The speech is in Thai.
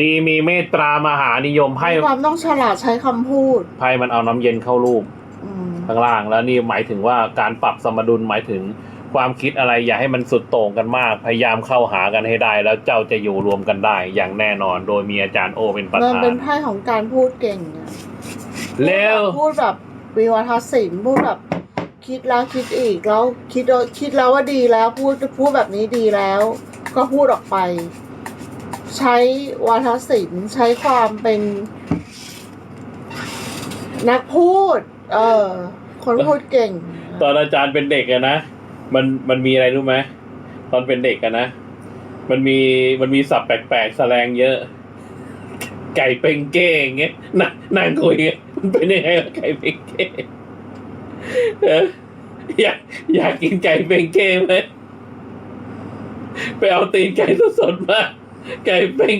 ดีมีเมตตามหานิยมไพ่มีความต้องฉลาดใช้คำพูด ไพ่มันเอาน้ำเย็นเข้ารูปอืมข้างล่าง แล้วนี่หมายถึงว่าการปรับสมดุลหมายถึงความคิดอะไรอย่าให้มันสุดโต่งกันมาก พยายามเข้าหากันให้ได้ แล้วเจ้าจะอยู่รวมกันได้ อย่างแน่นอนโดยมีอาจารย์โอเป็นประมันธาเป็นนไพ่ของการพูดเก่งอะแล้วพูดแบบวิวัฒนศิลป์พูดแบบคิดแล้วคิดอีกแล้วคิดแล้วคิดแล้วว่าดีแล้วพูดพูดแบบนี้ดีแล้ว ก็พูดออกไป ใช้วัฒนศิลป์ใช้ความเป็น นักพูด เออ คนพูดเก่ง ตอนอาจารย์เป็นเด็กอะนะมันมันมีอะไรรู้ไหมตอนเป็นเด็กอะนะมันมีมันมีศัพท์แปลกๆแสลงเยอะ ไก่เป็งเก้งเงี้ยนั่งนั่งคุยเงี้ยมันเป็นยังไงวะไก่เป็งเก้เอออยากอยากกินไก่เป็งเก้ไหมไปเอาตีนไก่สดๆมา ไก่เป็ง